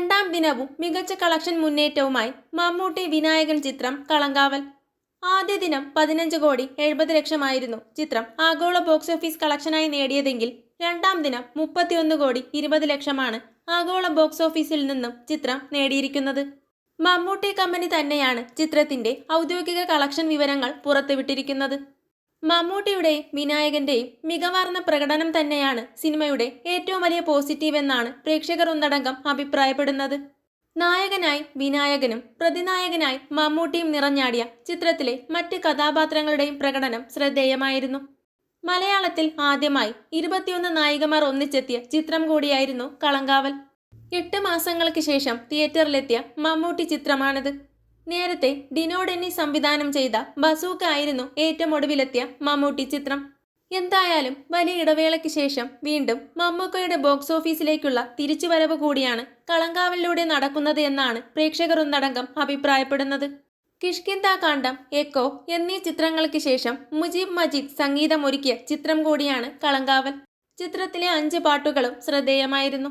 രണ്ടാം ദിനവും മികച്ച കളക്ഷൻ മുന്നേറ്റവുമായി മമ്മൂട്ടി വിനായകൻ ചിത്രം കളങ്കാവൽ. ആദ്യ ദിനം പതിനഞ്ച് കോടി എഴുപത് ലക്ഷമായിരുന്നു ചിത്രം. ആഗോള ബോക്സ് ഓഫീസ് കളക്ഷനായി നേടിയതെങ്കിൽ രണ്ടാം ദിനം മുപ്പത്തിയൊന്ന് കോടി ഇരുപത് ലക്ഷമാണ് ആഗോള ബോക്സ് ഓഫീസിൽ നിന്നും ചിത്രം നേടിയിരിക്കുന്നത്. മമ്മൂട്ടി കമ്പനി തന്നെയാണ് ചിത്രത്തിന്റെ ഔദ്യോഗിക കളക്ഷൻ വിവരങ്ങൾ പുറത്തുവിട്ടിരിക്കുന്നത്. മമ്മൂട്ടിയുടെയും വിനായകന്റെയും മികവാർന്ന പ്രകടനം തന്നെയാണ് സിനിമയുടെ ഏറ്റവും വലിയ പോസിറ്റീവ് എന്നാണ് പ്രേക്ഷകർ ഒന്നടങ്കം അഭിപ്രായപ്പെടുന്നത്. നായകനായി വിനായകനും പ്രതിനായകനായി മമ്മൂട്ടിയും നിറഞ്ഞാടിയ ചിത്രത്തിലെ മറ്റ് കഥാപാത്രങ്ങളുടെയും പ്രകടനം ശ്രദ്ധേയമായിരുന്നു. മലയാളത്തിൽ ആദ്യമായി ഇരുപത്തിയൊന്ന് നായികമാർ ഒന്നിച്ചെത്തിയ ചിത്രം കൂടിയായിരുന്നു കളങ്കാവൽ. എട്ട് മാസങ്ങൾക്ക് ശേഷം തിയേറ്ററിലെത്തിയ മമ്മൂട്ടി ചിത്രമാണിത്. നേരത്തെ ഡിനോ ഡെന്നി സംവിധാനം ചെയ്ത ബസൂക്ക ആയിരുന്നു ഏറ്റവും ഒടുവിലെത്തിയ മമ്മൂട്ടി ചിത്രം. എന്തായാലും വലിയ ഇടവേളയ്ക്ക് ശേഷം വീണ്ടും മമ്മൂക്കയുടെ ബോക്സ് ഓഫീസിലേക്കുള്ള തിരിച്ചുവരവ് കൂടിയാണ് കളങ്കാവലിലൂടെ നടക്കുന്നത് എന്നാണ് പ്രേക്ഷകർ ഒന്നടങ്കം അഭിപ്രായപ്പെടുന്നത്. കിഷ്കിന്ത കാണ്ഡം എക്കോ എന്നീ ചിത്രങ്ങൾക്ക് ശേഷം മുജീബ് മജീദ് സംഗീതമൊരുക്കിയ ചിത്രം കൂടിയാണ് കളങ്കാവൽ. ചിത്രത്തിലെ അഞ്ച് പാട്ടുകളും ശ്രദ്ധേയമായിരുന്നു.